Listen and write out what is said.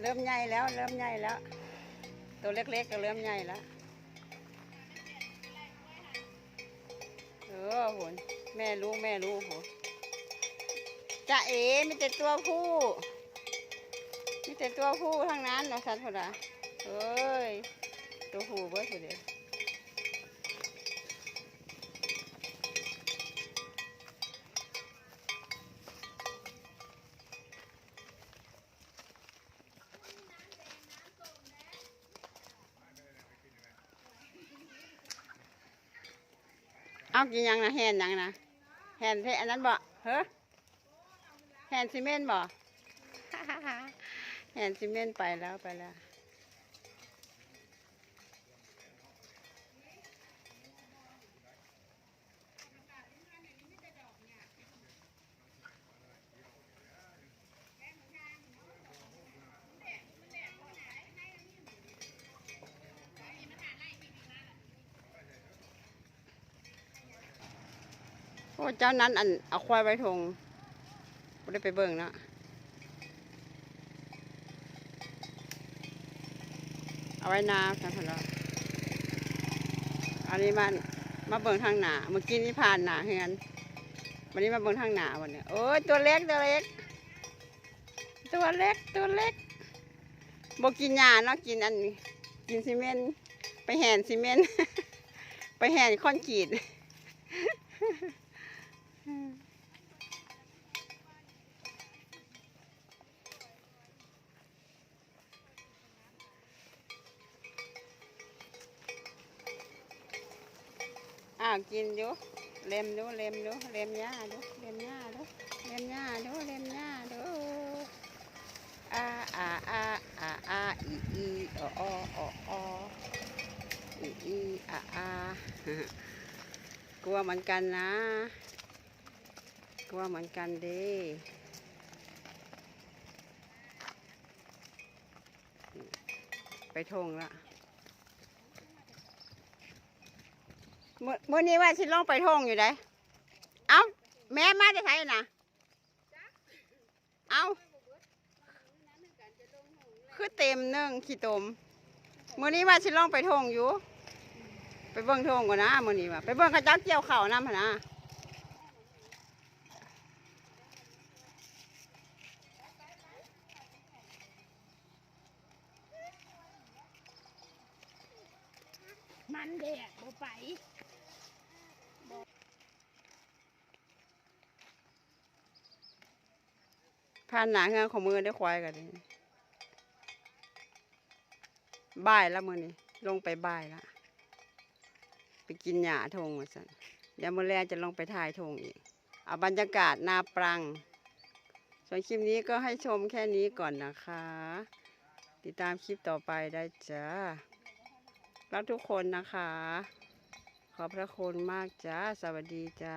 เริ่มใหญ่แล้ว เริ่มใหญ่แล้ว ตัวเล็กๆก็เริ่มใหญ่แล้วเออโหนแม่รู้แม่รู้โหจะเอ๋มีแต่ตัวผู้มีแต่ตัวผู้ทั้งนั้นนะสัตว์พุดาเอ้ยตัวผู้เบิดผู้เดียว เอากินยังนะแฮนยังนะแฮนเทอันนั้นบ่เฮ้อแฮนซีเมนต์บ่แฮนซีเมนต์ไปแล้วไปแล้ว โอ้เจ้านั้นอันเอาควายไว้ทงไม่ได้ไปเบิ่งนะเอาไว้นาจังพนละอันนี้มันมาเบิ่งทางหนาเมื่อกี้นี่ผ่านหนาเฮือนวันนี้มาเบิ่งทางหนาวันนี้โอ้ยตัวเล็กตัวเล็ก ตัวเล็กตัวเล็กบอกกินหญ้าเนาะกินอันกินซีเมนต์ไปแห่นซีเมนต์ไปแห่นคอนกรีตาวกินดูเล็มดูเล็มดูเล็มหญ้าดูเล็มหญ้าดูเล็มหญ้าดูเล็มหญ้าดูอาอาอาอาอาอีอีออออออีอีอาอากลัวเหมือนกันนะ กลัวเหมือนกันด้ไปทงละ มื่อมื่อนี้ว่าสิลงไปท่องอยู่ไดเอ้าแม่มาจะใช้นะเอ้าคือเต็มหนึ่งขี้ตมมื่อนี้ว่าสิลงไปท่องอยู่ ไปเบิ่งท่องก่อนนะมื่อนี้ว่าไปเบิ่งข้าเจ้าเกี่ยวเข่าน้ำพนะมันแดดบ่ไป ผ่านหนาเงาของมือได้ควายกันนี่บ่ายแล้วมือนี้ลงไปบ่ายละไปกินหญ้าทงมาสันเดี๋ยวมื่อแรกจะลงไปถ่ายทงอีกเอาบรรยากาศนาปรัง ส่วนคลิปนี้ก็ให้ชมแค่นี้ก่อนนะคะ ติดตามคลิปต่อไปได้จ้ารักทุกคนนะคะ ขอบพระคุณมากจ้า สวัสดีจ้า